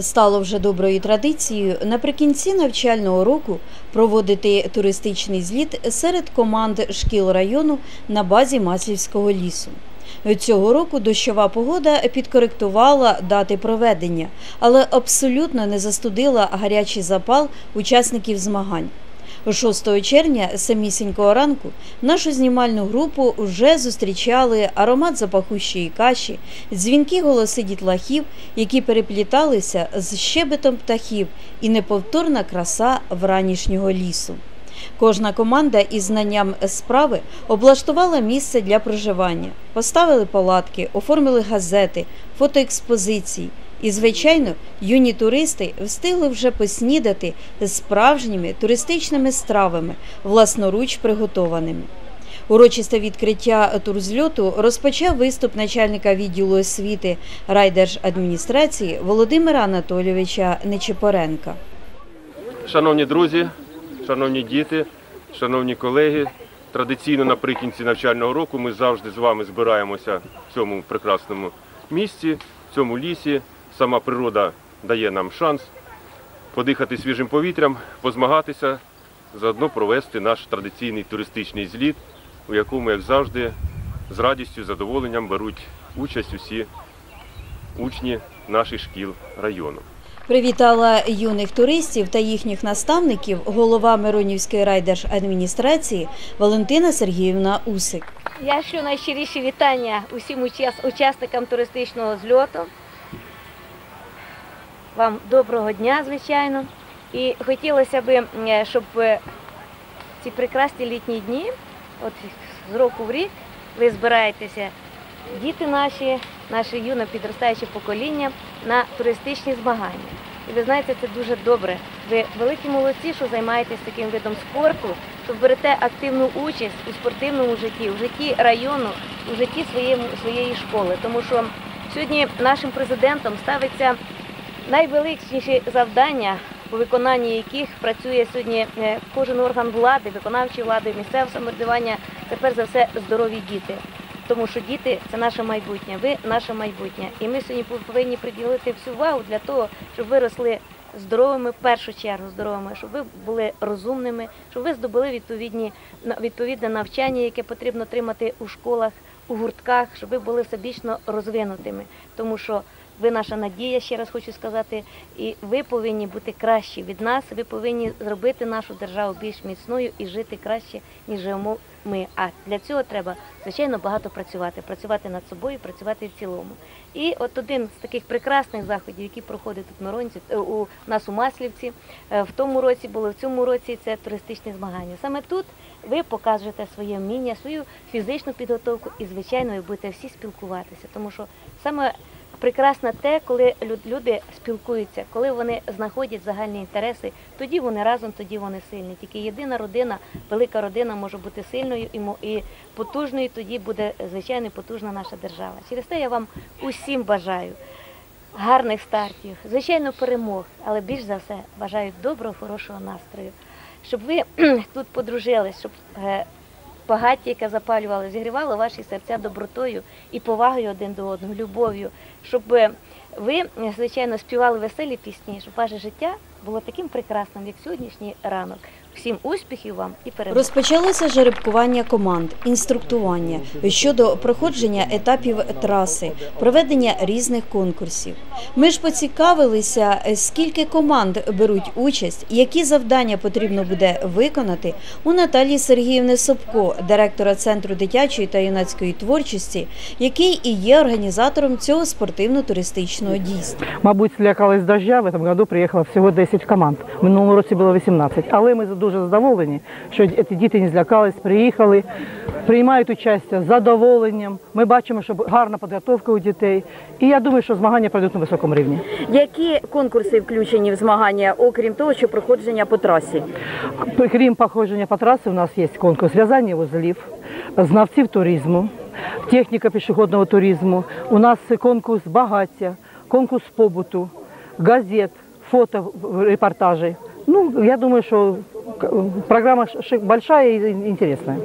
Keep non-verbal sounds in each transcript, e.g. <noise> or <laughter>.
Стало вже доброю традицією наприкінці навчального року проводити туристичний зліт серед команд шкіл району на базі Маслівського лісу. Цього року дощова погода підкоректувала дати проведення, але абсолютно не застудила гарячий запал учасників змагань. 6 червня самісінького ранку нашу знімальну групу вже зустрічали аромат запахущої каші, дзвінки голоси дітлахів, які перепліталися з щебетом птахів і неповторна краса вранішнього лісу. Кожна команда із знанням справи облаштувала місце для проживання, поставили палатки, оформили газети, фотоекспозиції. І, звичайно, юні туристи встигли вже поснідати справжніми туристичними стравами, власноруч приготованими. Урочисте відкриття турзльоту розпочав виступ начальника відділу освіти райдержадміністрації Володимира Анатолійовича Нечипоренка. Шановні друзі, шановні діти, шановні колеги, традиційно наприкінці навчального року ми завжди з вами збираємося в цьому прекрасному місці, в цьому лісі. Сама природа дає нам шанс подихати свіжим повітрям, позмагатися, заодно провести наш традиційний туристичний зліт, у якому, як завжди, з радістю, задоволенням беруть участь усі учні наших шкіл району. Привітала юних туристів та їхніх наставників голова Миронівської райдержадміністрації Валентина Сергіївна Усик. Я шлю найщиріші вітання усім учас- учасникам туристичного зльоту. Вам доброго дня, звичайно. І хотілося б, е, щоб е, ці прекрасні літні дні, от з року в рік, ви збираєтеся, діти наші, наше юне підростаюче покоління на туристичні змагання. І ви знаєте, це дуже добре. Ви великі молодці, що займаєтесь таким видом спорту, що берете активну участь у спортивному житті, у житті району, у житті своєї, своєї школи. Тому що сьогодні нашим президентом ставиться найвеличніші завдання, по виконанні яких працює сьогодні е, кожен орган влади, виконавчої влади, місцеве самоврядування, це перш за все здорові діти. Тому що діти це наше майбутнє, ви наше майбутнє. І ми сьогодні повинні приділити всю увагу для того, щоб ви росли здоровими, в першу чергу здоровими, щоб ви були розумними, щоб ви здобули відповідні відповідне навчання, яке потрібно отримати у школах, у гуртках, щоб ви були всебічно розвинутими. Тому що ви наша надія, ще раз хочу сказати, і ви повинні бути кращі від нас. Ви повинні зробити нашу державу більш міцною і жити краще, ніж живемо ми. А для цього треба звичайно багато працювати, працювати над собою, працювати в цілому. І от один з таких прекрасних заходів, які проходять тут Миронці, е, у нас у Маслівці, е, в тому році було, в цьому році це туристичні змагання. Саме тут ви покажете своє вміння, свою фізичну підготовку і, звичайно, ви будете всі спілкуватися, тому що саме прекрасно те, коли лю- люди спілкуються, коли вони знаходять загальні інтереси, тоді вони разом, тоді вони сильні. Тільки єдина родина, велика родина може бути сильною і потужною, тоді буде звичайно потужна наша держава. Через те я вам усім бажаю гарних стартів, звичайно, перемог, але більш за все бажаю доброго, хорошого настрою, щоб ви <clears throat> тут подружились, щоб е, багаття, яке запалювали, зігрівало ваші серця добротою і повагою один до одного, любов'ю, щоб е, ви, звичайно, співали веселі пісні, щоб ваше життя було таким прекрасним, як сьогоднішній ранок. Всім успіхів вам і перемог. Розпочалося жеребкування команд, інструктування щодо проходження етапів траси, проведення різних конкурсів. Ми ж поцікавилися, скільки команд беруть участь, які завдання потрібно буде виконати у Наталії Сергіївни Собко, директора Центру дитячої та юнацької творчості, який і є організатором цього спортивно-туристичного дійства. Мабуть, злякались дождя. В этом году приїхало всього 10 команд. В минулому році було 18. Але ми дуже задоволені, що ці діти не злякались, приїхали, приймають участь з задоволенням. Ми бачимо, що гарна підготовка у дітей. І я думаю, що змагання пройдуть на високому рівні. Які конкурси включені в змагання, окрім того, що проходження по трасі? Крім походження по трасі, у нас є конкурс в'язання вузлів, знавців туризму, техніка пішохідного туризму. У нас конкурс багаття, конкурс побуту, газет, фото репортажі. Ну, я думаю, що програма большая і інтересна.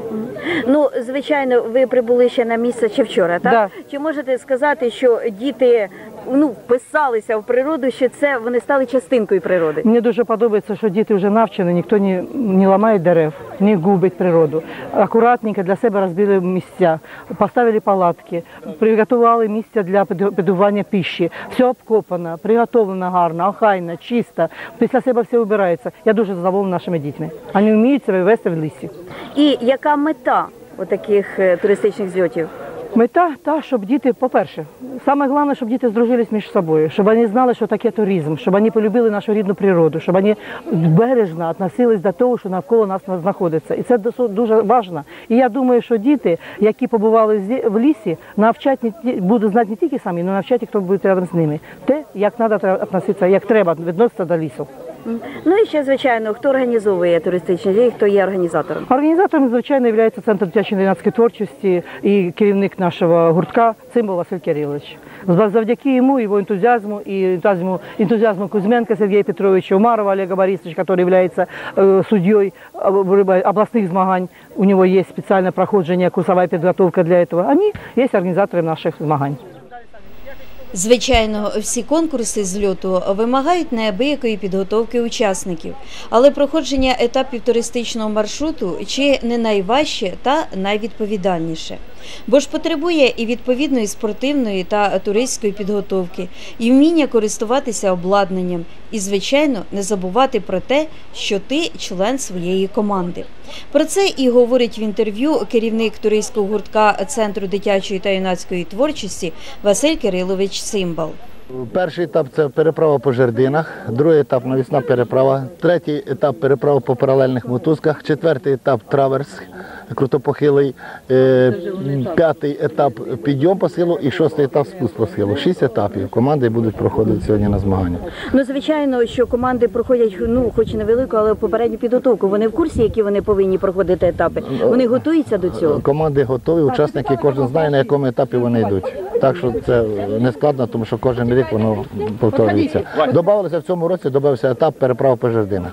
Ну, звичайно, ви прибули ще на місце чи вчора, так? Да. Чи можете сказати, що діти ну, вписалися в природу, що це вони стали частинкою природи? Мені дуже подобається, що діти вже навчені, ніхто не, не ламає дерев, не губить природу. Акуратненько для себе розбили місця, поставили палатки, приготували місця для підготування піші. Все обкопано, приготовлено гарно, охайно, чисто. Після себе все вибирається. Я дуже задоволена нашими дітьми. Вони вміють себе вести в лісі. І яка мета таких туристичних зльотів? Мета та, щоб діти, по-перше, саме головне, щоб діти здружились між собою, щоб вони знали, що таке туризм, щоб вони полюбили нашу рідну природу, щоб вони бережно відносились до того, що навколо нас знаходиться. І це дуже важливо. І я думаю, що діти, які побували в лісі, навчать будуть знати не тільки самі, але навчать, хто буде рядом з ними. Те, як треба відноситися, як треба відноситися до лісу. Ну і ще, звичайно, хто організовує туристичні злі, хто є організатором? Організатором, звичайно, є Центр дитячої юнацької творчості і керівник нашого гуртка Цимбал Василь Кирилович. Зав- Завдяки йому, його ентузіазму і ентузіазму, ентузіазму Кузьменка Сергія Петровича, Умарова Олега Борисовича, який є э, суддєю об- областных змагань. У него есть специальное проходжение, курсовая подготовка для этого. Они есть организаторы наших змагань. Звичайно, всі конкурси з льоту вимагають неабиякої підготовки учасників, але проходження етапів туристичного маршруту чи не найважче та найвідповідальніше. Бо ж потребує і відповідної спортивної та туристської підготовки, і вміння користуватися обладнанням, і, звичайно, не забувати про те, що ти член своєї команди. Про це і говорить в інтерв'ю керівник туристського гуртка Центру дитячої та юнацької творчості Василь Кирилович Симбал. Перший етап це переправа по жердинах, другий етап навісна переправа, третій етап переправа по паралельних мотузках, четвертий етап траверс, крутопохилий, е, п'ятий етап підйом по схилу і шостий етап спуск по схилу. Шість етапів команди будуть проходити сьогодні на змагання. Ну, звичайно, що команди проходять, ну, хоч і невелику, але попередню підготовку. Вони в курсі, які вони повинні проходити етапи. Вони готуються до цього. Команди готові, учасники кожен знає, на якому етапі вони йдуть. Так що це не складно, тому що кожен рік воно повторюється. Добавилося в цьому році, додався етап переправа по жердинах.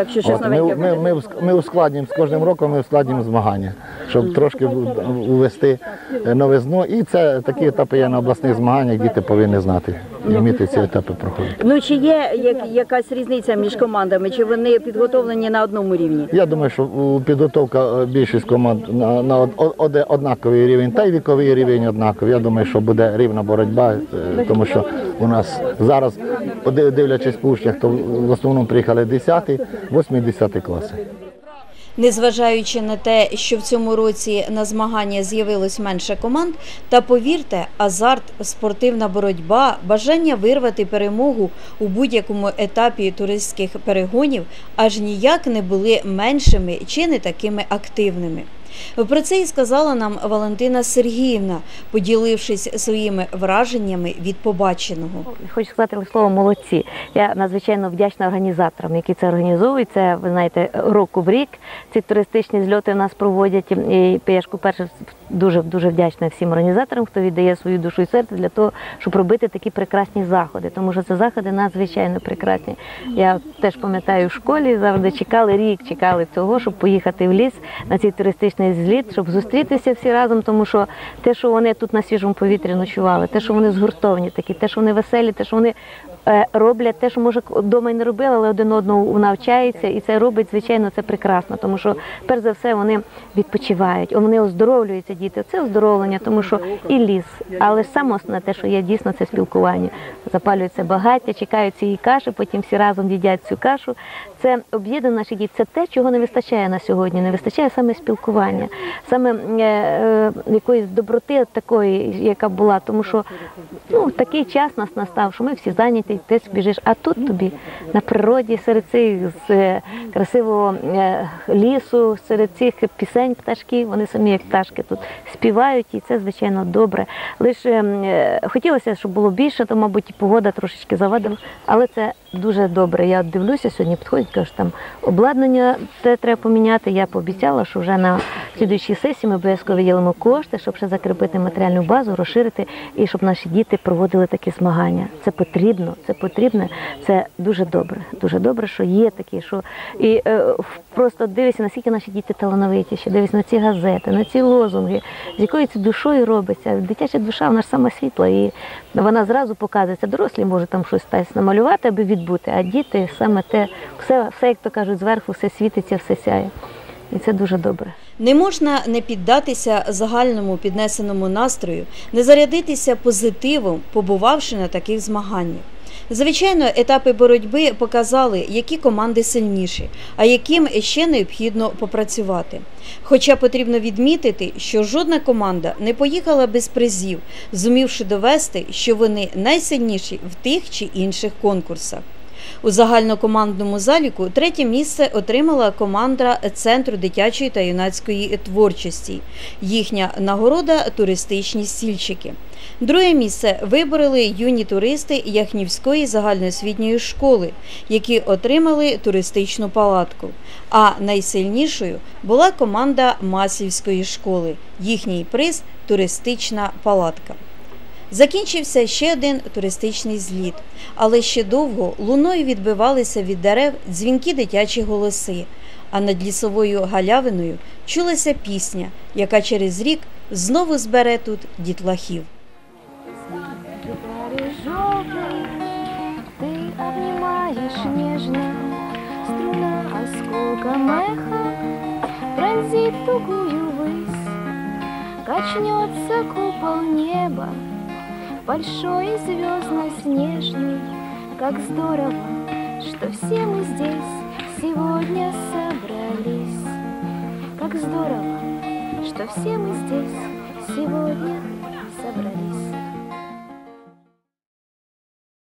Так що щось От, ми, новеньке. ми, ми, уск- ми ускладнюємо з кожним роком, ми ускладнюємо змагання, щоб трошки в- увести е, новизну. І це такі етапи є на обласних змаганнях, діти повинні знати і вміти ці етапи проходити. Ну чи є як, якась різниця між командами? Чи вони підготовлені на одному рівні? Я думаю, що підготовка е, більшість команд на, на однаковий рівень, та й віковий рівень однаковий. Я думаю, що буде рівна боротьба, е, тому що у нас зараз, дивлячись по учнях, то в основному приїхали 10, 8-10 класи. Незважаючи на те, що в цьому році на змагання з'явилось менше команд, та повірте, азарт, спортивна боротьба, бажання вирвати перемогу у будь-якому етапі туристських перегонів аж ніяк не були меншими чи не такими активними. Про це і сказала нам Валентина Сергіївна, поділившись своїми враженнями від побаченого. Хочу сказати слово молодці. Я надзвичайно вдячна організаторам, які це організовують. Це ви знаєте, року в рік ці туристичні зльоти в нас проводять. І я ж перше дуже дуже вдячна всім організаторам, хто віддає свою душу і серце для того, щоб робити такі прекрасні заходи. Тому що це заходи надзвичайно прекрасні. Я теж пам'ятаю в школі завжди чекали рік, чекали цього, щоб поїхати в ліс на цей туристичний зліт, щоб зустрітися всі разом, тому що те, що вони тут на свіжому повітрі ночували, те, що вони згуртовані такі, те, що вони веселі, те, що вони роблять те, що може вдома й не робили, але один одного навчаються, і це робить, звичайно, це прекрасно, тому що перш за все вони відпочивають, вони оздоровлюються діти. Це оздоровлення, тому що і ліс, але ж саме основне те, що є дійсно, це спілкування. Запалюється багаття, чекають цієї каші, потім всі разом їдять цю кашу. Це об'єднання наших дітей. Це те, чого не вистачає на сьогодні. Не вистачає саме спілкування, саме е, е, якоїсь доброти такої, яка була, тому що ну такий час нас настав, що ми всі зайняті, ти біжиш. А тут тобі на природі серед цих з е, красивого е, лісу, серед цих пісень пташків, вони самі як пташки тут співають, і це звичайно добре. Лише е, хотілося, щоб було більше, то мабуть погода трошечки завадила, але це дуже добре. Я дивлюся сьогодні, підходять, кажуть, там обладнання те треба поміняти. Я пообіцяла, що вже на слідуючій сесії ми обов'язково виділимо кошти, щоб ще закріпити матеріальну базу, розширити і щоб наші діти проводили такі змагання. Це потрібно, це потрібне, це дуже добре. Дуже добре, що є такі, що і е, просто дивишся, наскільки наші діти талановиті, ще дивишся на ці газети, на ці лозунги, з якою це душою робиться. Дитяча душа, вона ж саме світла, і вона зразу показується. Дорослі можуть там щось десь намалювати, аби відбути, а діти саме те, все, все, як то кажуть, зверху все світиться, все сяє. І це дуже добре. Не можна не піддатися загальному піднесеному настрою, не зарядитися позитивом, побувавши на таких змаганнях. Звичайно, етапи боротьби показали, які команди сильніші, а яким ще необхідно попрацювати. Хоча потрібно відмітити, що жодна команда не поїхала без призів, зумівши довести, що вони найсильніші в тих чи інших конкурсах. У загальнокомандному заліку третє місце отримала команда Центру дитячої та юнацької творчості. Їхня нагорода туристичні стільчики. Друге місце вибороли юні туристи Яхнівської загальноосвітньої школи, які отримали туристичну палатку. А найсильнішою була команда Маслівської школи. Їхній приз туристична палатка. Закінчився ще один туристичний зліт, але ще довго луною відбивалися від дерев дзвінки дитячі голоси, а над лісовою галявиною чулася пісня, яка через рік знову збере тут дітлахів. Бережёвый, ты обнимаешь нежно, Струна осколком эха пронзит тугую высь, Качнется купол неба, Большой и звездно-снежный, Как здорово, что все мы здесь сегодня собрались, Как здорово, что все мы здесь сегодня.